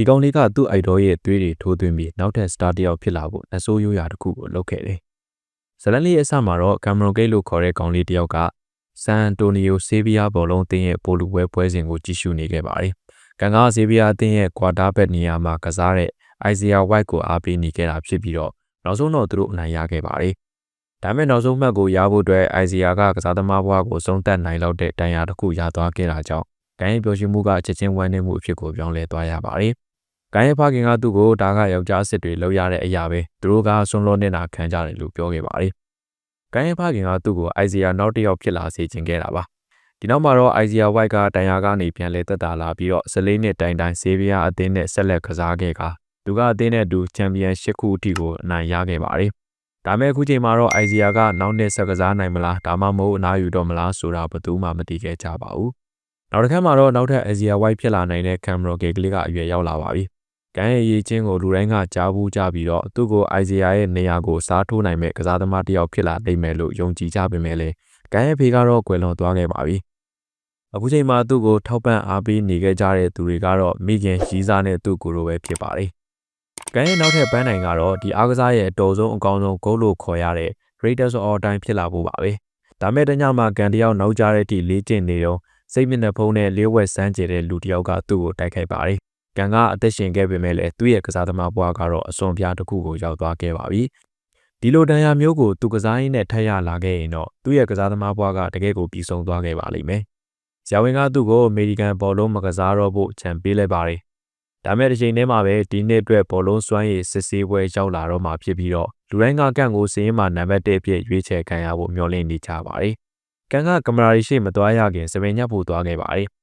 ဒီကောင်လေးကသူ့အိုက်တော်ရဲ့သွေးတွေထိုးသွင်းပြီးနောက်ထပ်စတားတစ်ယောက်ဖြစ်လာဖို့အဆိုးရိုးရာတစ်ခုကိုလုပ်ခဲ့တယ်။ဇလန်လေးရဲ့အစမှာတော့ကင်မရွန်ဂိတ်လို့ခေါ်တဲ့ကောင်လေးတစ်ယောက်ကဆန်အန်တိုနီယိုဆေးဗီးယားဘောလုံးအသင်းရဲ့ပိုလူပွဲပွဲစဉ်ကိုကြည့်ရှုနေခဲ့ပါတယ်။ကန်ကားဆေးဗီးယားအသင်းရဲ့ကွာတာဘက်နေရာမှာကစားတဲ့အိုင်ဇီယာဝိုက်ကိုအားပေးနေခဲ့တာဖြစ်ပြီးတော့နောက်ဆုံးတော့သူတို့အနိုင်ရခဲ့ပါတယ်။ဒါပေမဲ့နောက်ဆုံးမှတ်ကိုရဖို့အတွက်အိုင်ဇီယာကကစားသမားဘဝကိုဆုံးသက်နိုင်လောက်တဲ့တန်ရာတစ်ခုရသွားခဲ့တာကြောင့်ဂိုင်းရဲ့ပျော်ရွှင်မှုကချက်ချင်းဝမ်းနည်းမှုအဖြစ်ကိုပြောင်းလဲသွားရပါတယ်။ ဂိုင်းရဲ့ဖခင်ကသူ့ကိုဒါကယောက်ျားစစ်တွေလောက်ရတဲ့အရာပဲသူတို့ကဆွန်လွန်နေတာခံကြတယ်လို့ပြောခဲ့ပါတယ်။ဂိုင်းရဲ့ဖခင်ကသူ့ကိုအိုင်ဇီယာနောက်တစ်ယောက်ဖြစ်လာစေချင်ခဲ့တာပါ။ဒီနောက်မှာတော့အိုင်ဇီယာဝိုက်ကတန်ရာကနေပြန်လဲတက်တာလာပြီးတော့14နှစ်တိုင်တိုင်ဆေးဗီးယားအသင်းနဲ့ဆက်လက်ကစားခဲ့ကသူကအသင်းနဲ့အတူချန်ပီယံ၈ခုအထိကိုအနိုင်ရခဲ့ပါတယ်။ဒါမဲ့အခုချိန်မှာတော့အိုင်ဇီယာကနောက်နှစ်ဆက်ကစားနိုင်မလားဒါမှမဟုတ်အနားယူတော့မလားဆိုတာဘယ်သူမှမသိခဲ့ကြပါဘူး။နောက်တစ်ခါမှာတော့နောက်ထပ်အာဇီယာဝိုက်ဖြစ်လာနိုင်တဲ့ကင်မရိုဂေကလေးကအရွယ်ရောက်လာပါပြီ။ ကမ်းရဲ့ရေးချင်းကိုလူတိုင်းကကြားဘူးကြပြီးတော့သူ့ကိုအိုင်ဇီယာရဲ့နေရာကိုစားထိုးနိုင်မဲ့ကစားသမားတစ်ယောက်ဖြစ်လာနိုင်မယ်လို့ယုံကြည်ကြပေမဲ့လည်းကမ်းရဲ့ဖေကတော့ကွယ်လွန်သွားခဲ့ပါပြီ။အခုချိန်မှာသူ့ကိုထောက်ပံ့အားပေးနေခဲ့ကြတဲ့သူတွေကတော့မိခင်ရီးစားနဲ့သူ့ကိုယ်လိုပဲဖြစ်ပါတယ်။ကန်ရဲ့နောက်ထပ်ပန်းနိုင်ကတော့ဒီအားကစားရဲ့အတော်ဆုံးအကောင်းဆုံးဂိုးလို့ခေါ်ရတဲ့ Greatest of All Time ဖြစ်လာဖို့ပါပဲ။ဒါမဲ့တညမှာကန်တယောက်နောက်ကျတဲ့အထိလေးကျင့်နေတော့စိတ်မျက်နှာဖုံးနဲ့လေးဝက်စမ်းကျတဲ့လူတစ်ယောက်ကသူ့ကိုတိုက်ခိုက်ပါတယ်။ ကန်ကအသက်ရှင်ခဲ့ပေမဲ့လည်းသူ့ရဲ့ကစားသမားဘဝကတော့အစွန်ပြားတစ်ခုကိုရောက်သွားခဲ့ပါပြီ။ဒီလိုတန်ရာမျိုးကိုသူကစားရင်းနဲ့ထက်ရလာခဲ့ရင်တော့သူ့ရဲ့ကစားသမားဘဝကတကယ်ကိုပြီးဆုံးသွားခဲ့ပါလိမ့်မယ်။ဇာဝင်ကသူ့ကိုအမေရိကန်ဘောလုံးမကစားတော့ဖို့ချန်ပေးလိုက်ပါတယ်။ဒါမဲ့တစ်ချိန်တည်းမှာပဲဒီနှစ်အတွက်ဘောလုံးစွမ်းရည်စစ်ဆေးပွဲရောက်လာတော့မှဖြစ်ပြီးတော့လူတိုင်းကကန့်ကိုစင်းမှာနံပါတ်1အဖြစ်ရွေးချယ်ခံရဖို့မျှော်လင့်နေကြပါတယ်။ကန်ကကင်မရာရှိမသွားရခင်စပင်ညက်ဖို့သွားခဲ့ပါတယ်။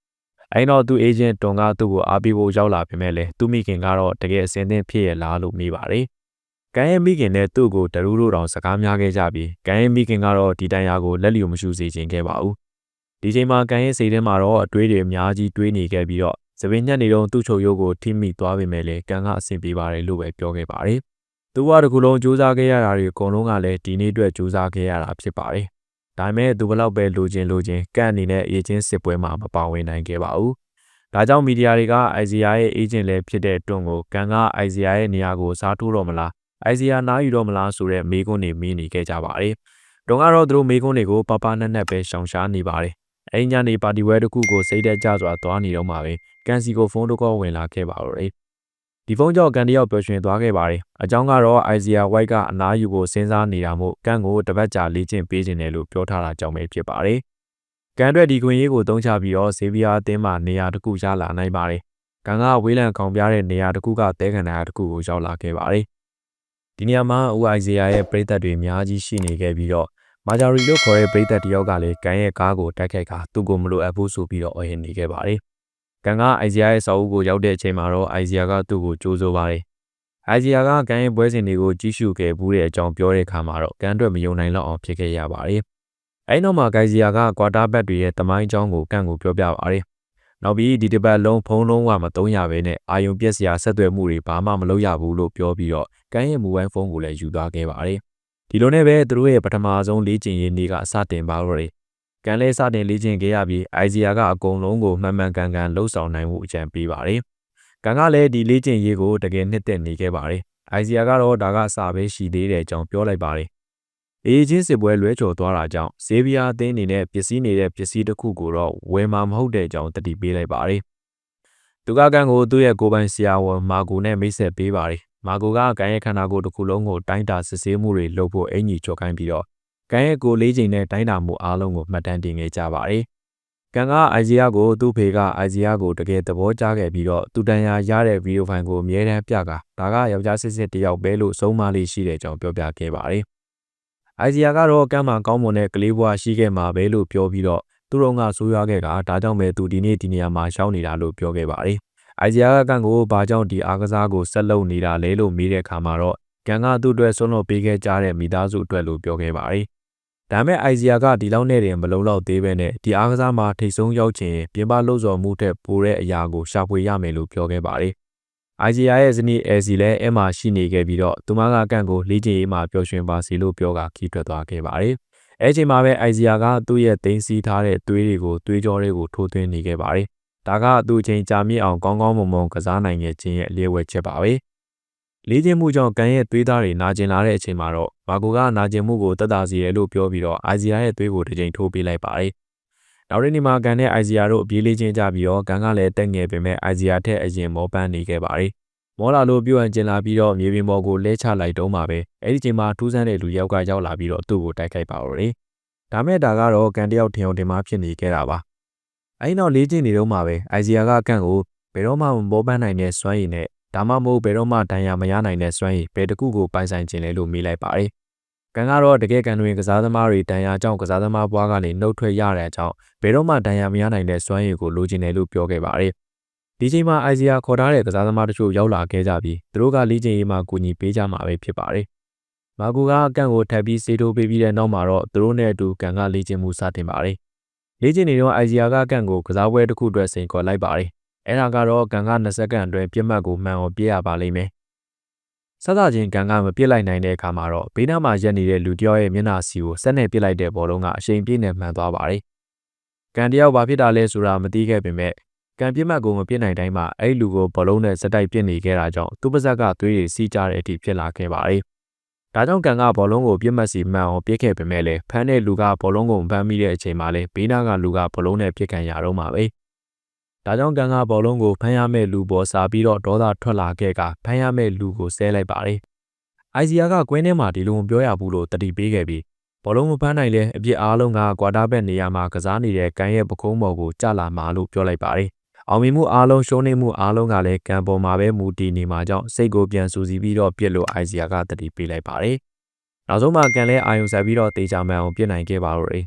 အဲ့တော့သူ့အေဂျင့်တွန်ကသူ့ကိုအားပေးဖို့ရောက်လာပြင်မဲ့လေသူ့မိခင်ကတော့တကယ်အစင်းသင်းဖြစ်ရလားလို့မေးပါတယ်။ကန်ရဲ့မိခင်နဲ့သူ့ကိုတရူးတို့တောင်စကားများခဲ့ကြပြီးကန်ရဲ့မိခင်ကတော့ဒီတန်ရာကိုလက်လျူမရှုစေချင်ခဲ့ပါဘူး။ဒီချိန်မှာကန်ရဲ့စိတ်ထဲမှာတော့အတွေးတွေအများကြီးတွေးနေခဲ့ပြီးတော့စပင်ညက်နေတော့သူ့ချုပ်ရိုးကိုထိမိသွားပေမဲ့လေကန်ကအဆင်ပြေပါတယ်လို့ပဲပြောခဲ့ပါတယ်။သူကတကူလုံးစူးစမ်းခဲ့ရတာတွေအကုန်လုံးကလည်းဒီနေ့အတွက်စူးစမ်းခဲ့ရတာဖြစ်ပါတယ်။ ဒါပေမဲ့သူဘလောက်ပဲလိုချင်လိုချင်ကန်အနေနဲ့အေဂျင့်စစ်ပွဲမှာမပါဝင်နိုင်ခဲ့ပါဘူး။ဒါကြောင့်မီဒီယာတွေကအိုင်ဇီယာရဲ့အေဂျင့်လည်းဖြစ်တဲ့တွန်းကိုကန်ကအိုင်ဇီယာရဲ့နေရာကိုစားထိုးတော့မလားအိုင်ဇီယာနားယူတော့မလားဆိုတဲ့မေးခွန်းတွေမင်းနေခဲ့ကြပါတယ်။တွန်းကတော့သူတို့မေးခွန်းတွေကိုပပနက်နက်ပဲရှောင်ရှားနေပါတယ်။အဲဒီညနေပါတီဝဲတစ်ခုကိုစိတ်သက်ကြစွာသွားနေတော့မှပဲကန်စီကိုဖုန်းတစ်ခေါက်ဝင်လာခဲ့ပါတော့တယ်။ ဒီဖုန်းကြောင့်ကန်တယောက်ပျော်ရွှင်သွားခဲ့ပါတယ်။အကြောင်းကတော့ IZA White ကအနားယူဖို့စဉ်းစားနေတာမို့ကန်ကိုတပတ်ကြာလေ့ကျင့်ပေးခြင်းတယ်လို့ပြောထားတာကြောင့်ပဲဖြစ်ပါတယ်။ကန်အတွက်ဒီခွင့်ရေးကိုသုံးချပြီးတော့ဇေဗီယာအသင်းမှာနေရာတစ်ခုရလာနိုင်ပါတယ်။ကန်ကဝေးလံကောင်ပြတဲ့နေရာတစ်ခုကတဲခန္ဓာတစ်ခုကိုရောက်လာခဲ့ပါတယ်။ဒီနေရာမှာ UIZA ရဲ့ပြည်သက်တွေအများကြီးရှိနေခဲ့ပြီးတော့မာဂျာရီလို့ခေါ်တဲ့ပြည်သက်တယောက်ကလည်းကန်ရဲ့ကားကိုတိုက်ခိုက်ကသူ့ကိုမလိုအပ်ဘူးဆိုပြီးတော့အော်ဟစ်နေခဲ့ပါတယ်။ ကန်ကအိုင်ဇီယာရဲ့စာအုပ်ကိုရောက်တဲ့အချိန်မှာတော့အိုင်ဇီယာကသူ့ကိုကြိုးဆိုပါတယ်။အိုင်ဇီယာကကန်ရဲ့ပွဲစဉ်တွေကိုကြီးစုခဲ့ဘူးတဲ့အကြောင်းပြောတဲ့အခါမှာတော့ကန်အတွက်မယုံနိုင်တော့အောင်ဖြစ်ခဲ့ရပါတယ်။အဲဒီနောက်မှာဂိုင်ဇီယာကကွာတာဘက်တွေရဲ့တမိုင်းအကြောင်းကိုကန်ကိုပြောပြပါတယ်။နောက်ပြီးဒီတစ်ပတ်လုံးဖုံးလုံးဝမသုံးရဘဲနဲ့အာယုံပြက်စရာဆက်သွယ်မှုတွေဘာမှမလုပ်ရဘူးလို့ပြောပြီးတော့ကန်ရဲ့မူဝိုင်းဖုန်းကိုလည်းယူသွားခဲ့ပါတယ်။ဒီလိုနဲ့ပဲသူတို့ရဲ့ပထမဆုံးလေ့ကျင့်ရေးနေ့ကစတင်ပါတော့တယ် ကန်လဲစတင်လေ့ကျင့်ခဲ့ရပြီးအိုင်ဇီယာကအကုန်လုံးကိုမှန်မှန်ကန်ကန်လှုပ်ဆောင်နိုင်မှုအကြံပေးပါတယ်။ကန်ကလည်းဒီလေ့ကျင့်ရေးကိုတကယ်နှစ်သက်နေခဲ့ပါတယ်။အိုင်ဇီယာကတော့ဒါကစာပဲရှိသေးတဲ့အကြောင်းပြောလိုက်ပါတယ်။အေးချင်းစစ်ပွဲလွဲချော်သွားတာကြောင့်ဇေဗီယာအသင်းအနေနဲ့ပစ္စည်းနေတဲ့ပစ္စည်းတစ်ခုကိုတော့ဝယ်မှာမဟုတ်တဲ့အကြောင်းတတိပေးလိုက်ပါတယ်။သူကကန်ကိုသူ့ရဲ့ကိုပိုင်ဆရာဝန်မာကိုနဲ့မိတ်ဆက်ပေးပါတယ်။မာကိုကကန်ရဲ့ခန္ဓာကိုယ်တစ်ခုလုံးကိုတိုင်းတာစစ်ဆေးမှုတွေလုပ်ဖို့အင်ကြီးချော်ခိုင်းပြီးတော့ ကန်ရဲ့ကိုလေးချိန်နဲ့တိုင်းတာမှုအားလုံးကိုမှတ်တမ်းတင်ခဲ့ကြပါတယ်။ကန်ကအိုင်ဇီယာကိုသူ့ဖေကအိုင်ဇီယာကိုတကယ်သဘောကျခဲ့ပြီးတော့သူတန်ရာရတဲ့ဗီဒီယိုဖိုင်ကိုအမြဲတမ်းပြကဒါကယောက်ျားစစ်စစ်တယောက်ပဲလို့ဆုံးမလေးရှိတဲ့အကြောင်းပြောပြခဲ့ပါတယ်။အိုင်ဇီယာကတော့ကမ်းမှာကောင်းမွန်တဲ့ကလေးဘွားရှိခဲ့မှာပဲလို့ပြောပြီးတော့သူတို့ကဆိုးရွားခဲ့တာဒါကြောင့်ပဲသူဒီနေ့ဒီနေရာမှာရှောင်းနေတာလို့ပြောခဲ့ပါတယ်။အိုင်ဇီယာကကန်ကိုဘာကြောင့်ဒီအားကစားကိုဆက်လုပ်နေတာလဲလို့မေးတဲ့အခါမှာတော့ကန်ကသူ့အတွက်ဆွန့်လွတ်ပေးခဲ့ကြတဲ့မိသားစုအတွက်လို့ပြောခဲ့ပါတယ် ဒါမဲ့အိုက်ဇီယာကဒီလောက်နဲ့တင်မလုံလောက်သေးပဲနဲ့ဒီအားကစားမှာထိတ်ဆုံးရောက်ချင်ပြင်ပလှုပ်ဆော်မှုထက်ပိုတဲ့အရာကိုရှာဖွေရမယ်လို့ပြောခဲ့ပါတယ်။အိုက်ဇီယာရဲ့ဇနီးအဲစီလည်းအဲမှာရှိနေခဲ့ပြီးတော့သူမကကန့်ကိုလေ့ကျင့်ရေးမှာပျော်ရွှင်ပါစီလို့ပြောကခီးထွက်သွားခဲ့ပါတယ်။အဲချိန်မှာပဲအိုက်ဇီယာကသူ့ရဲ့သိမ်းဆည်းထားတဲ့သွေးတွေကိုသွေးကြောတွေကိုထိုးသွင်းနေခဲ့ပါတယ်ဒါကသူ့အချိန်ကြာမြင့်အောင်ကောင်းကောင်းမွန်မွန်ကစားနိုင်ခဲ့ခြင်းရဲ့အလျော်ဝယ်ချက်ပါပဲ။ လေးချင်းမှုကြောင့်ကန်ရဲ့သွေးသားတွေနာကျင်လာတဲ့အချိန်မှာတော့မာကိုကနာကျင်မှုကိုတက်တာစီတယ်လို့ပြောပြီးတော့အိုင်ဇီယာရဲ့သွေးကိုတစ်ချိန်ထိုးပေးလိုက်ပါတယ်။နောက်တစ်နေ့မှာကန်နဲ့အိုင်ဇီယာတို့အပြေးလေးချင်းကြပြီးတော့ကန်ကလည်းတက်ငယ်ပေမဲ့အိုင်ဇီယာထက်အရင်မောပန်းနေခဲ့ပါတယ်။မောလာလိုပြုတ်အင်ကျင်လာပြီးတော့မြေပြင်ပေါ်ကိုလဲချလိုက်တော့မှပဲအဲ့ဒီချိန်မှာထူးဆန်းတဲ့လူယောက်ကရောက်လာပြီးတော့သူ့ကိုတိုက်ခိုက်ပါတော့တယ်။ဒါမဲ့ဒါကတော့ကန်တယောက်ထင်အောင်တင်မှဖြစ်နေခဲ့တာပါ။အဲဒီနောက်လေးချင်းနေတော့မှပဲအိုင်ဇီယာကကန့်ကိုဘယ်တော့မှမမောပန်းနိုင်တဲ့စွမ်းရည်နဲ့ ဒါမှမဟုတ်ဘယ်တော့မှဒဏ်ရာမရနိုင်တဲ့စွမ်းရည်ဘယ်တစ်ခုကိုပိုင်ဆိုင်ခြင်းလဲလို့မေးလိုက်ပါတယ်။ကန်ကတော့တကယ်ကန်တွင်ကစားသမားတွေဒဏ်ရာကြောင့်ကစားသမားဘွားကနေနှုတ်ထွက်ရတဲ့အကြောင်းဘယ်တော့မှဒဏ်ရာမရနိုင်တဲ့စွမ်းရည်ကိုလိုချင်တယ်လို့ပြောခဲ့ပါတယ်။ဒီချိန်မှာအိုင်ဇီယာခေါ်ထားတဲ့ကစားသမားတချို့ရောက်လာခဲ့ကြပြီးသူတို့ကလီချင်းရေးမှာကူညီပေးကြမှာပဲဖြစ်ပါတယ်။မာကူကအကန့်ကိုထပ်ပြီးစေးထိုးပေးပြီးတဲ့နောက်မှာတော့သူတို့နဲ့အတူကန်ကလေ့ကျင့်မှုစတင်ပါတယ်။လေ့ကျင့်နေတော့အိုင်ဇီယာကကန့်ကိုကစားပွဲတစ်ခုအတွက်စိန်ခေါ်လိုက်ပါတယ်။ အဲဒါကတော့ကန်က20စက္ကန့်အတွင်းပြစ်မှတ်ကိုမှန်အောင်ပြည့်ရပါလိမ့်မယ်။စသချင်းကန်ကမပြစ်လိုက်နိုင်တဲ့အခါမှာတော့ဘေးနားမှာရက်နေတဲ့လူတယောက်ရဲ့မျက်နှာစီကိုဆက်နဲ့ပြစ်လိုက်တဲ့ဘောလုံးကအရှိန်ပြည့်နဲ့မှန်သွားပါတယ်။ကန်တယောက်ဘာဖြစ်တာလဲဆိုတာမသိခဲ့ပေမဲ့ကန်ပြစ်မှတ်ကိုမပြစ်နိုင်တိုင်းမှာအဲ့လူကိုဘောလုံးနဲ့စက်တိုက်ပြစ်နေခဲ့တာကြောင့်သူ့ပါဇက်ကသွေးတွေစီးကြတဲ့အထိဖြစ်လာခဲ့ပါတယ်။ဒါကြောင့်ကန်ကဘောလုံးကိုပြစ်မှတ်စီမှန်အောင်ပြစ်ခဲ့ပေမဲ့လည်းဖမ်းတဲ့လူကဘောလုံးကိုဖမ်းမိတဲ့အချိန်မှာလည်းဘေးနားကလူကဘောလုံးနဲ့ပြစ်ခံရတော့မှာပဲ။ ဒါကြောင့်ကန်ကဘောလုံးကိုဖမ်းရမဲ့လူပေါ်စားပြီးတော့ဒေါသထွက်လာခဲ့ကဖမ်းရမဲ့လူကိုဆဲလိုက်ပါတယ်။အိုင်ဇီယာကကွင်းထဲမှာဒီလိုမပြောရဘူးလို့တတိပေးခဲ့ပြီးဘောလုံးမဖမ်းနိုင်လဲအပြစ်အားလုံးကကွာတာဘက်နေရာမှာကစားနေတဲ့ကန်ရဲ့ပကုံးပေါ်ကိုကျလာမှာလို့ပြောလိုက်ပါတယ်။အောင်မြင်မှုအားလုံးရှုံးနိမ့်မှုအားလုံးကလည်းကန်ပေါ်မှာပဲမူတည်နေမှာကြောင့်စိတ်ကိုပြန်စူစီပြီးတော့ပြစ်လို့အိုင်ဇီယာကတတိပေးလိုက်ပါတယ်။နောက်ဆုံးမှကန်လဲအာယုံဆက်ပြီးတော့တေချာမှန်အောင်ပြစ်နိုင်ခဲ့ပါတော့တယ်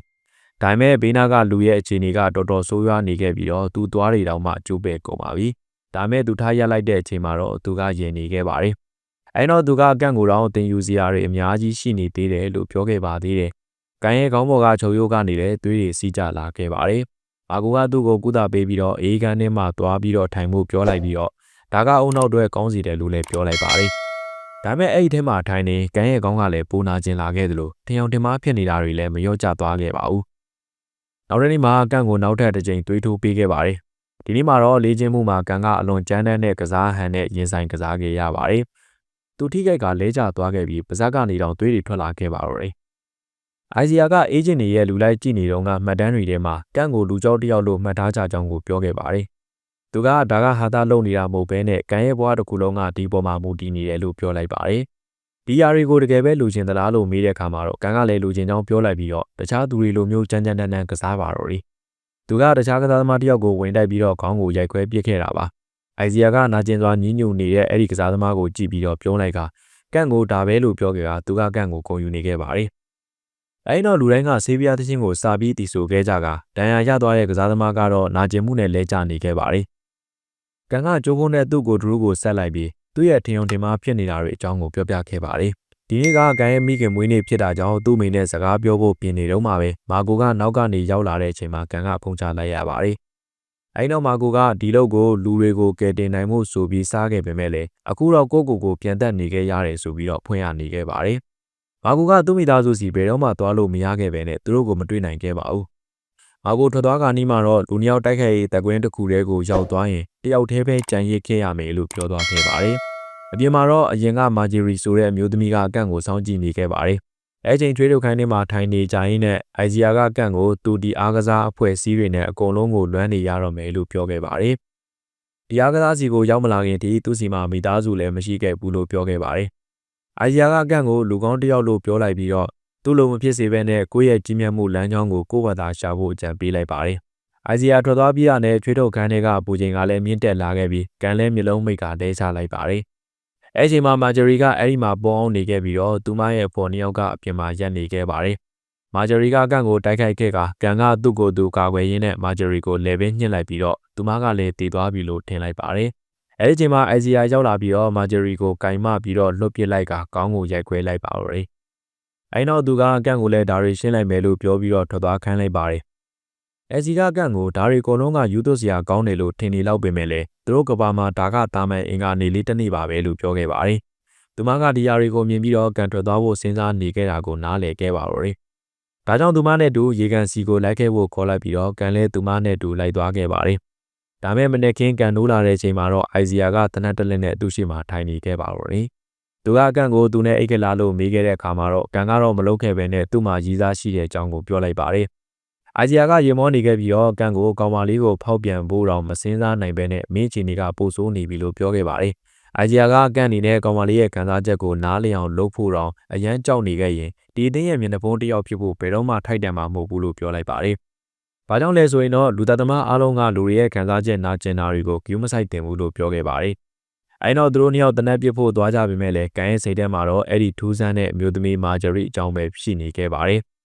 ဒါပေမဲ့ဘေးနားကလူရဲ့အခြေအနေကတော်တော်ဆိုးရွားနေခဲ့ပြီးတော့သူသွားတွေတောင်မှကျိုးပဲကုန်ပါပြီ။ဒါပေမဲ့သူထားရလိုက်တဲ့အချိန်မှာတော့သူကယဉ်နေခဲ့ပါတယ်။အဲတော့သူကအကန့်ကိုတော့တင်ယူစရာတွေအများကြီးရှိနေသေးတယ်လို့ပြောခဲ့ပါသေးတယ်။ကန်ရဲ့ခေါင်းပေါ်ကချုပ်ရိုးကနေလည်းသွေးတွေစီးကျလာခဲ့ပါတယ်။မာကူကသူ့ကိုကုသပေးပြီးတော့အေးကန်းထဲမှာသွားပြီးတော့ထိုင်ဖို့ပြောလိုက်ပြီးတော့ဒါကအုံနောက်တွေကောင်းစီတယ်လို့လည်းပြောလိုက်ပါတယ်။ဒါပေမဲ့အဲ့ဒီထဲမှာထိုင်နေကန်ရဲ့ခေါင်းကလည်းပူနာကျင်လာခဲ့သလိုထင်အောင်ထင်မှားဖြစ်နေတာတွေလည်းမလျော့ကျသွားခဲ့ပါဘူး နောက်တစ်နေ့မှာကန်ကိုနောက်ထပ်တစ်ကြိမ်တွေးထိုးပေးခဲ့ပါတယ်။ဒီနေ့မှာတော့လေ့ကျင့်မှုမှာကန်ကအလွန်ကြမ်းတမ်းတဲ့ကစားဟန်နဲ့ရင်ဆိုင်ကစားခဲ့ရပါတယ်။သူထိခိုက်ကလဲကျသွားခဲ့ပြီးပါဇက်ကနေတောင်သွေးတွေထွက်လာခဲ့ပါတော့တယ်။အိုင်ဇီယာကအေဂျင့်တွေရဲ့လူလိုက်ကြည့်နေတော့ကမှတ်တမ်းတွေထဲမှာကန်ကိုလူကြောက်တယောက်လို့မှတ်ထားကြကြောင်းကိုပြောခဲ့ပါတယ်။သူကဒါကဟာတာလုံနေတာမဟုတ်ဘဲနဲ့ကန်ရဲ့ဘွားတစ်ခုလုံးကဒီပေါ်မှာမူတည်နေတယ်လို့ပြောလိုက်ပါတယ်။ ဒီຢာတွေကိုတကယ်ပဲလူချင်းသလားလို့မေးတဲ့အခါမှာတော့ကန်ကလည်းလူချင်းကြောင်းပြောလိုက်ပြီးတော့တခြားသူတွေလိုမျိုးကြမ်းကြမ်းတမ်းတမ်းကစားပါတော့တယ်။သူကတခြားကစားသမားတယောက်ကိုဝင်တိုက်ပြီးတော့ခေါင်းကိုရိုက်ခွဲပစ်ခဲ့တာပါ။အိုင်ဇီယာကနာကျင်စွာညှဉ်းညူနေတဲ့အဲ့ဒီကစားသမားကိုကြည့်ပြီးတော့ပြောလိုက်ကကန်ကိုဒါပဲလို့ပြောခဲ့တာသူကကန်ကိုဂုံယူနေခဲ့ပါတယ်။အဲဒီနောက်လူတိုင်းကဆေးပြားသချင်းကိုစာပြီးတီဆိုခဲ့ကြကဒဏ်ရာရသွားတဲ့ကစားသမားကတော့နာကျင်မှုနဲ့လဲကျနေခဲ့ပါတယ်။ကန်ကကြိုးကုန်းနဲ့သူ့ကိုဒရူးကိုဆက်လိုက်ပြီး သူ့ရဲ့ထင်ုံထင်မှားဖြစ်နေတာတွေအကြောင်းကိုပြောပြခဲ့ပါတယ်။ဒီနေ့ကဂန်ရဲ့မိခင်မွေးနေ့ဖြစ်တာကြောင့်သူ့မိနဲ့စကားပြောဖို့ပြင်နေတော့မှပဲမာကိုကနောက်ကနေရောက်လာတဲ့အချိန်မှာဂန်ကဖုန်းချလိုက်ရပါတယ်။အဲဒီနောက်မာကိုကဒီလောက်ကိုလူတွေကိုကယ်တင်နိုင်မှုဆိုပြီးစားခဲ့ပေမဲ့လည်းအခုတော့ကိုကိုကိုပြန်တက်နေခဲ့ရတယ်ဆိုပြီးတော့ဖွင့်ရနေခဲ့ပါတယ်။မာကိုကသူ့မိသားစုစီဘယ်တော့မှသွားလို့မရခဲ့ပဲနဲ့သူတို့ကိုမတွေ့နိုင်ခဲ့ပါဘူး။မာကိုထွက်သွားကနီးမှာတော့လူနှစ်ယောက်တိုက်ခိုက်ရေးတကွင်းတစ်ခုတည်းကိုရောက်သွားရင်တယောက်တည်းပဲကြံရစ်ခဲ့ရမယ်လို့ပြောသွားခဲ့ပါတယ်။ အပြင်မှာတော့အရင်ကမာဂျီရီဆိုတဲ့အမျိုးသမီးကအကန့်ကိုစောင့်ကြည့်နေခဲ့ပါတယ်။အဲချိန်ထွေးထုတ်ခိုင်းထဲမှာထိုင်နေကြရင်းနဲ့အိုင်ဂျီယာကအကန့်ကိုသူဒီအားကစားအဖွဲ့အစည်းတွေနဲ့အကုန်လုံးကိုလွမ်းနေရတော့မယ်လို့ပြောခဲ့ပါတယ်။ဒီအားကစားစီကိုရောက်မလာခင်ဒီသူစီမှာမိသားစုလည်းမရှိခဲ့ဘူးလို့ပြောခဲ့ပါတယ်။အိုင်ဂျီယာကအကန့်ကိုလူကောင်းတစ်ယောက်လို့ပြောလိုက်ပြီးတော့သူ့လိုမဖြစ်စေဘဲနဲ့ကိုယ့်ရဲ့ကြီးမြတ်မှုလမ်းကြောင်းကိုကိုယ့်ဘာသာရှာဖို့အကြံပေးလိုက်ပါတယ်။အိုင်ဇီယာထွက်သွားပြီးရတဲ့ချွေးထုတ်ခန်းတွေကပူချိန်ကလည်းမြင့်တက်လာခဲ့ပြီးကန်လဲမျိုးလုံးမိတ်ကတဲချလိုက်ပါတယ်။ အဲချိန်မှာမာဂျရီကအဲ့ဒီမှာပေါ်အောင်နေခဲ့ပြီးတော့သူမရဲ့ဖော်နှစ်ယောက်ကအပြင်မှာရပ်နေခဲ့ပါတယ်။မာဂျရီကကန့်ကိုတိုက်ခိုက်ခဲ့ကကန်ကသူ့ကိုယ်သူကာကွယ်ရင်းနဲ့မာဂျရီကိုလေပင်ညှစ်လိုက်ပြီးတော့သူမကလည်းတည်သွားပြီလို့ထင်လိုက်ပါတယ်။အဲဒီချိန်မှာအိုင်ဇီယာရောက်လာပြီးတော့မာဂျရီကိုကင်မပြီးတော့လွတ်ပစ်လိုက်ကကောင်းကိုရိုက်ခွဲလိုက်ပါတော့တယ်။အဲနောက်သူကကန့်ကိုလည်းဒါရီရှင်းလိုက်မယ်လို့ပြောပြီးတော့ထွက်သွားခိုင်းလိုက်ပါတယ် အဲစီကကန့်ကိုဓာရီကိုလုံးကယူသွစရာကောင်းတယ်လို့ထင်နေလောက်ပေမဲ့လည်းသူတို့ကဘာမှာဒါကတာမန်အင်္ဂါနေလေးတစ်နေ့ပါပဲလို့ပြောခဲ့ပါတယ်။သူမကဒီယာရီကိုမြင်ပြီးတော့ကန်ထွက်သွားဖို့စဉ်းစားနေခဲ့တာကိုနားလည်ခဲ့ပါတော့တယ်။ဒါကြောင့်သူမနဲ့တူရေကန်စီကိုလိုက်ခဲ့ဖို့ခေါ်လိုက်ပြီးတော့ကန်လဲသူမနဲ့တူလိုက်သွားခဲ့ပါတယ်။ဒါမဲ့မနေ့ကင်းကန်နိုးလာတဲ့အချိန်မှာတော့အိုင်ဇီယာကတနက်တလက်နဲ့သူ့ရှိမှထိုင်နေခဲ့ပါတော့တယ်။သူကအကန့်ကိုသူနဲ့အိတ်ကလာလို့မေးခဲ့တဲ့အခါမှာတော့ကန်ကတော့မလုပ်ခဲ့ပဲနဲ့သူ့မှာရည်စားရှိတဲ့အကြောင်းကိုပြောလိုက်ပါတယ်။ အိုင်ဇီယာကရေမောနေခဲ့ပြီးတော့ကန်ကိုကောင်မလေးကိုဖောက်ပြန်ဖို့တော့မစင်းစားနိုင်ပဲနဲ့မင်းချီနေကပို့ဆိုးနေပြီလို့ပြောခဲ့ပါတယ်။အိုင်ဂျီယာကကန်အနေနဲ့ကောင်မလေးရဲ့ခံစားချက်ကိုနားလည်အောင်လုပ်ဖို့တော့အရန်ကြောက်နေခဲ့ရင်ဒီအသင်းရဲ့မျက်နှာဖုံးတစ်ယောက်ဖြစ်ဖို့ဘယ်တော့မှထိုက်တန်မှာမဟုတ်ဘူးလို့ပြောလိုက်ပါတယ်။ဘာကြောင့်လဲဆိုရင်တော့လူသားသမားအားလုံးကလူတွေရဲ့ခံစားချက်နာကျင်တာတွေကိုဂရုမစိုက်တင်ဘူးလို့ပြောခဲ့ပါတယ်။အဲတော့သူတို့နှစ်ယောက်တနက်ပြစ်ဖို့သွားကြပေမဲ့လည်းကန်ရဲ့စိတ်ထဲမှာတော့အဲ့ဒီထူးဆန်းတဲ့အမျိုးသမီးမာဂျရီအကြောင်းပဲရှိနေခဲ့ပါတယ်။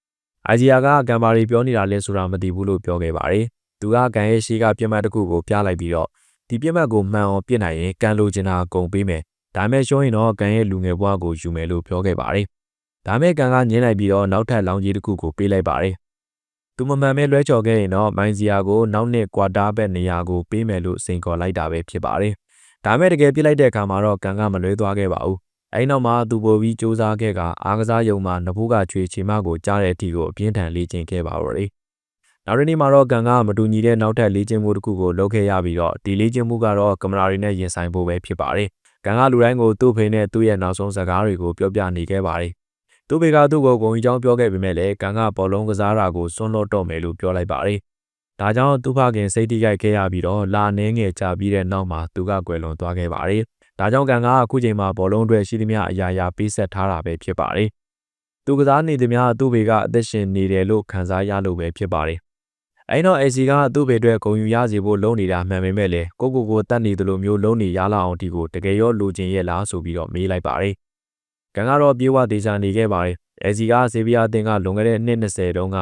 အာဂျီယာကကံပါရီပြောနေတာလဲဆိုတာမသိဘူးလို့ပြောခဲ့ပါတယ်။သူကကန်ရဲ့ရှိကပြတ်မှတ်တစ်ခုကိုပြလိုက်ပြီးတော့ဒီပြက်မှတ်ကိုမှန်အောင်ပြစ်နိုင်ရင်ကန်လိုချင်တာကုန်ပေးမယ်။ဒါမဲ့ရှုံးရင်တော့ကန်ရဲ့လူငယ်ဘဝကိုယူမယ်လို့ပြောခဲ့ပါတယ်။ဒါမဲ့ကန်ကငင်းလိုက်ပြီးတော့နောက်ထပ်လောင်ကြီးတစ်ခုကိုပေးလိုက်ပါတယ်။သူမမှန်မဲလွဲချော်ခဲ့ရင်တော့မိုင်းစီယာကိုနောက်နှစ်ကွာတာဘက်နေရာကိုပေးမယ်လို့စိန်ခေါ်လိုက်တာပဲဖြစ်ပါတယ်။ဒါမဲ့တကယ်ပြစ်လိုက်တဲ့အခါမှာတော့ကန်ကမလွဲသွားခဲ့ပါဘူး။ အဲဒီနောက်မှာသူပိုပြီးစူးစမ်းခဲ့ကအားကစားယုံမှာနဘူးကချွေချီမကိုကြားတဲ့အထိကိုအပြင်းထန်လေ့ကျင့်ခဲ့ပါတော့တယ်။နောက်တစ်နေ့မှာတော့ကန်ကမတူညီတဲ့နောက်ထပ်လေ့ကျင့်မှုတစ်ခုကိုလုပ်ခဲ့ရပြီးတော့ဒီလေ့ကျင့်မှုကတော့ကင်မရာတွေနဲ့ရင်ဆိုင်ဖို့ပဲဖြစ်ပါတယ်။ကန်ကလူတိုင်းကိုသူ့ဖေနဲ့သူ့ရဲ့နောက်ဆုံးစကားတွေကိုပြောပြနေခဲ့ပါတယ်။သူ့ဖေကသူ့ကိုဂုံကြီးချောင်းပြောခဲ့ပေမဲ့လည်းကန်ကဘောလုံးကစားတာကိုစွန့်လွတ်တော့မယ်လို့ပြောလိုက်ပါတယ်။ဒါကြောင့်သူ့ဖခင်စိတ်တိရိုက်ခဲ့ရပြီးတော့လာနှင်းငယ်ချပြီးတဲ့နောက်မှာသူကကွယ်လွန်သွားခဲ့ပါတယ်။ ဒါကြောင့်ကန်ကအခုချိန်မှာဘောလုံးအတွက်ရှိသမျှအရာရာပေးဆက်ထားတာပဲဖြစ်ပါတယ်။သူကစားနေသမျှသူ့ဖေကအသက်ရှင်နေတယ်လို့ခံစားရလို့ပဲဖြစ်ပါတယ်အဲ့တော့ AC ကသူ့ဘေအတွက်ဂုံယူရစီဖို့လုံးနေတာမှန်ပေမဲ့လည်းကိုကိုကိုတတ်နေသလိုမျိုးလုံးနေရလာအောင်ဒီကိုတကယ်ရောလိုချင်ရဲ့လားဆိုပြီးတော့မေးလိုက်ပါတယ်။ကန်ကတော့ပြေးဝဒေချာနေခဲ့ပါတယ်။ AC ကဆေးဗီယာအသင်းကလွန်ခဲ့တဲ့နှစ်20တုန်းက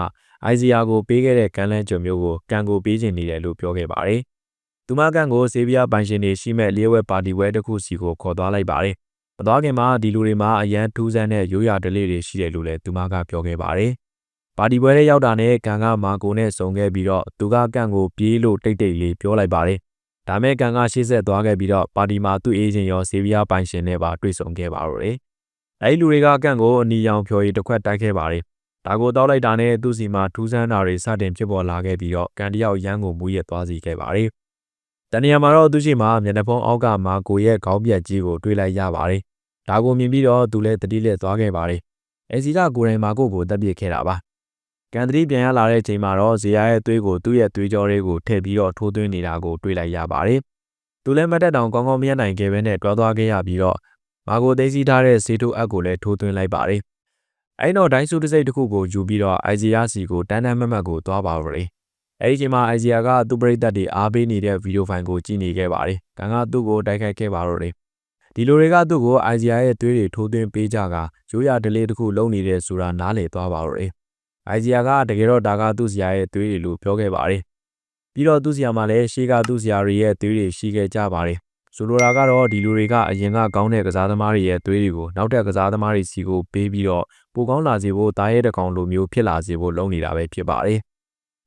ICR ကိုပေးခဲ့တဲ့ကန်လန်းကြုံမျိုးကိုကန်ကိုပေးချင်နေတယ်လို့ပြောခဲ့ပါတယ်။ သူမကန်ကိုဆေးဗီယာပိုင်ရှင်တွေရှိမဲ့လျှဲဝဲပါတီဝဲတစ်ခုစီကိုခေါ်သွားလိုက်ပါတယ်။မသွားခင်မှာဒီလူတွေမှာအရန်ထူးဆန်းတဲ့ရိုးရာဓလေ့တွေရှိတယ်လို့လည်းသူမကပြောခဲ့ပါတယ်။ပါတီပွဲထဲရောက်တာနဲ့ကန်ကမာကိုနဲ့ဆုံခဲ့ပြီးတော့သူကကန့်ကိုပြေးလို့တိတ်တိတ်လေးပြောလိုက်ပါတယ်။ဒါမဲ့ကန်ကရှေ့ဆက်သွားခဲ့ပြီးတော့ပါတီမှာသူ့အေဂျင့်ရောဆေးဗီယာပိုင်ရှင်နဲ့ပါတွေ့ဆုံခဲ့ပါတော့တယ်။အဲဒီလူတွေကကန့်ကိုအနီရောင်ဖြော်ရည်တစ်ခွက်တိုက်ခဲ့ပါတယ်။ဒါကိုတောက်လိုက်တာနဲ့သူ့စီမှာထူးဆန်းတာတွေစတင်ဖြစ်ပေါ်လာခဲ့ပြီးတော့ကန်တယောက်ရန်ကိုမူးရက်သွားစီခဲ့ပါတယ်။ တနေရာမှာတော့သူ့ရှိမှာမျက်နှာဖုံးအောက်ကမာကိုရဲ့ခေါင်းပြက်ကြီးကိုတွေ့လိုက်ရပါတယ်။ဒါကိုမြင်ပြီးတော့သူလည်းတတိလက်သွားခဲ့ပါတယ်။အဲစီကကိုယ်တိုင်မာကိုကိုတက်ပြစ်ခဲ့တာပါ။ကန်တရီပြန်ရလာတဲ့အချိန်မှာတော့ဇေယျရဲ့သွေးကိုသူ့ရဲ့သွေးကြောတွေကိုထည့်ပြီးတော့ထိုးသွင်းနေတာကိုတွေ့လိုက်ရပါတယ်။သူလည်းမတက်တောင်ကောင်းကောင်းမရနိုင်ခဲ့ပဲနဲ့တွားသွားခဲ့ရပြီးတော့မာကိုသိသိထားတဲ့စေတိုအပ်ကိုလည်းထိုးသွင်းလိုက်ပါတယ်။အဲ့တော့ဒိုင်းဆူတစ်စိတ်တစ်ခုကိုယူပြီးတော့အိုင်ဇီယာစီကိုတန်းတန်းမမတ်ကိုသွားပါတော့တယ်။ အဲ့ဒီချိန်မှာအိုင်ဇီယာကသူ့ပရိသတ်တွေအားပေးနေတဲ့ဗီဒီယိုဖိုင်ကိုကြည့်နေခဲ့ပါတယ်။ကန်ကသူ့ကိုတိုက်ခိုက်ခဲ့ပါတော့တယ်။ဒီလိုတွေကသူ့ကိုအိုင်ဇီယာရဲ့သွေးတွေထိုးသွင်းပေးကြကရိုးရာဒလေးတစ်ခုလုံနေတဲ့ဆိုတာနားလည်သွားပါတော့တယ်။အိုင်ဇီယာကတကယ်တော့ဒါကသူ့ဆရာရဲ့သွေးတွေလို့ပြောခဲ့ပါတယ်။ပြီးတော့သူ့ဆရာမှလည်းရှေးကသူ့ဆရာတွေရဲ့သွေးတွေရှိခဲ့ကြပါတယ်။ဆိုလိုတာကတော့ဒီလူတွေကအရင်ကကောင်းတဲ့ကစားသမားတွေရဲ့သွေးတွေကိုနောက်ထပ်ကစားသမားတွေစီကိုပေးပြီးတော့ပိုကောင်းလာစေဖို့တားရဲတကောင်လိုမျိုးဖြစ်လာစေဖို့လုပ်နေတာပဲဖြစ်ပါတယ်။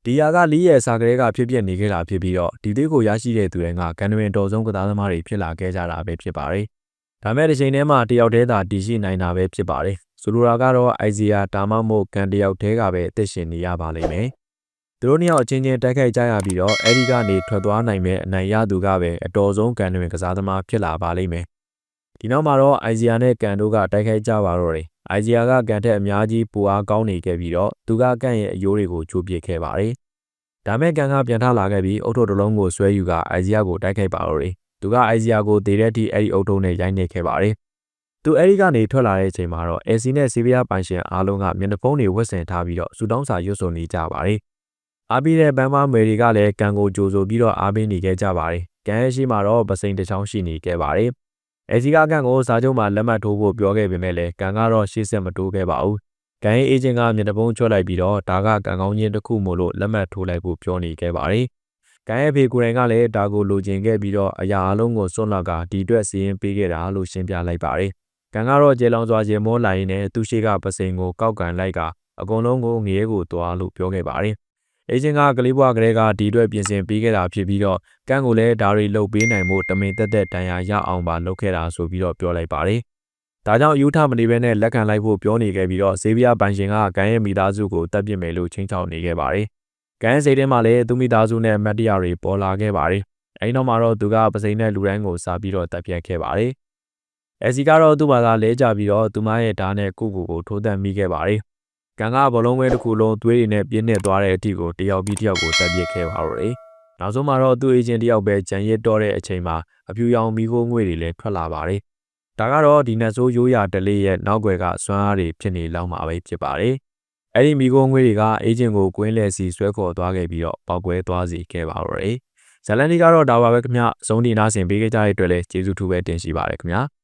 ဒီယာကလီးရဲ့စာကလေးကဖြစ်ပြနေခဲ့တာဖြစ်ပြီးတော့ဒီသွေးကိုရရှိတဲ့သူတွေကကန်နဝင်တော်ဆုံးကစားသမားတွေဖြစ်လာခဲ့ကြတာပဲဖြစ်ပါတယ်။ဒါမဲ့ဒီချိန်ထဲမှာတယောက်တည်းသာတည်ရှိနိုင်တာပဲဖြစ်ပါတယ်ဆိုလိုတာကတော့အိုက်ဇီယာဒါမှမဟုတ်ကန်တယောက်တည်းကပဲအသက်ရှင်နေရပါလိမ့်မယ်။သူတို့နှစ်ယောက်အချင်းချင်းတိုက်ခိုက်ကြရပြီးတော့အဲဒီကနေထွက်သွားနိုင်မဲ့အနိုင်ရသူကပဲအတော်ဆုံးကန်တွင်ကစားသမားဖြစ်လာပါလိမ့်မယ်။ဒီနောက်မှာတော့အိုက်ဇီယာနဲ့ကန်တို့ကတိုက်ခိုက်ကြပါတော့တယ်။ အိုက်ဇီယာက ကန်ထက်အများကြီးပူအားကောင်းနေခဲ့ပြီးတော့ သူက ကန်ရဲ့အယိုးတွေကို ချိုးပစ်ခဲ့ပါတယ်။ဒါမဲ့ ကန်က ပြန်ထလာခဲ့ပြီးအုတ်ထုပ်တစ်လုံးကိုဆွဲယူကအိုက်ဇီယာကို တိုက်ခိုက်ပါတော့တယ်။သူက အိုက်ဇီယာကိုဒေတဲ့အထိ အဲ့ဒီအုတ်ထုပ်နဲ့ ရိုက်နှက်ခဲ့ပါတယ်။သူအဲဒီကနေ ထွက်လာတဲ့အချိန်မှာတော့ AC နဲ့ ဆေးဗီယာပိုင်ရှင်အားလုံးက မျက်နှာဖုံးတွေဝတ်ဆင်ထားပြီးတော့စူတောင်းစာ ရွတ်ဆိုနေကြပါတယ်။အားပြီးတဲ့ဘန်မာမယ်တွေကလည်း ကန်ကိုကြိုဆိုပြီးတော့ အားပေးနေခဲ့ကြပါတယ်။ကန်ရဲ့ရှိမှာတော့ပစိန်တစ်ချောင်းရှိနေခဲ့ပါတယ်။ AC ကကန်ကိုစာချုပ်မှာလက်မှတ်ထိုးဖို့ပြောခဲ့ပေမဲ့လည်းကန်ကတော့ရှေ့ဆက်မတိုးခဲ့ပါဘူး။ကန်ရဲ့အေဂျင့်ကမျက်နှာဖုံးချွတ်လိုက်ပြီးတော့ဒါကကန်ကောင်းချင်းတစ်ခုမို့လို့လက်မှတ်ထိုးလိုက်ဖို့ပြောနေခဲ့ပါတယ်။ကန်ရဲ့ဖေကိုယ်တိုင်ကလည်းဒါကိုလိုချင်ခဲ့ပြီးတော့အရာအလုံးကိုစွန့်လောက်ကဒီအတွက်စီရင်ပေးခဲ့တာလို့ရှင်းပြလိုက်ပါတယ်။ကန်ကတော့ကျေလောင်စွာရေမောလာရင်းနဲ့သူရှိကပစိန်ကိုကောက်ကန်လိုက်က အကုန်လုံးကိုငရဲကိုသွားလို့ပြောခဲ့ပါတယ်။ အေဂျင့်ကကလေးဘွားကလေးကဒီအတွက်ပြင်ဆင်ပေးခဲ့တာဖြစ်ပြီးတော့ကန်ကိုလည်းဒါတွေလုပ်ပေးနိုင်မှုတမင်တက်တက်တန်ရာရအောင်ပါလုပ်ခဲ့တာဆိုပြီးတော့ပြောလိုက်ပါတယ်။ဒါကြောင့်ယူထမနေဘဲနဲ့လက်ခံလိုက်ဖို့ပြောနေခဲ့ပြီးတော့ဇေဗီယာဘန်ရှင်ကကန်ရဲ့မိသားစုကိုတပ်ပစ်မယ်လို့ချင်းချောက်နေခဲ့ပါတယ်။ကန်စိတ်ထဲမှာလည်းသူမိသားစုနဲ့မတ်တရတွေပေါ်လာခဲ့ပါတယ်အဲဒီနောက်မှာတော့သူကပစိန်နဲ့လူတိုင်းကိုစာပြီးတော့တပ်ပြတ်ခဲ့ပါတယ်။အဲစီကတော့သူ့ဘာသာလဲကြပြီးတော့သူမရဲ့ဓာတ်နဲ့ကိုကိုကိုထိုးတက်မိခဲ့ပါတယ်။ ကန်ကဘလုံးဝဲတစ်ခုလုံးသွေးတွေနဲ့ပြင်းနေသွားတဲ့အထိကိုတယောက်ပြီးတယောက်ကိုတပ်ပြစ်ခဲ့ပါတော့တယ်။နောက်ဆုံးမှာတော့သူ့အေဂျင့်တယောက်ပဲကြံရစ်တော့တဲ့အချိန်မှာအပြူရောင်မီးခိုးငွေတွေလည်းထွက်လာပါတယ်။ဒါကတော့ဒီနတ်ဆိုးရိုးရာတလေးရဲ့နောက်ွယ်ကစွမ်းအားတွေဖြစ်နေလောက်မှာပဲဖြစ်ပါတယ်။အဲ့ဒီမီကိုငွေတွေကအေဂျင့်ကိုကွင်းလဲစီဆွဲခေါ်သွားခဲ့ပြီးတော့ပောက်ကွဲသွားစေခဲ့ပါတော့တယ်။ဇလန်ဒီကတော့ဒါပါပဲခင်ဗျ။အဆုံးဒီနားဆင်ပေးခဲ့ကြတဲ့အတွက်လည်းကျေးဇူးထူးပဲတင်ရှိပါတယ်ခင်ဗျာ။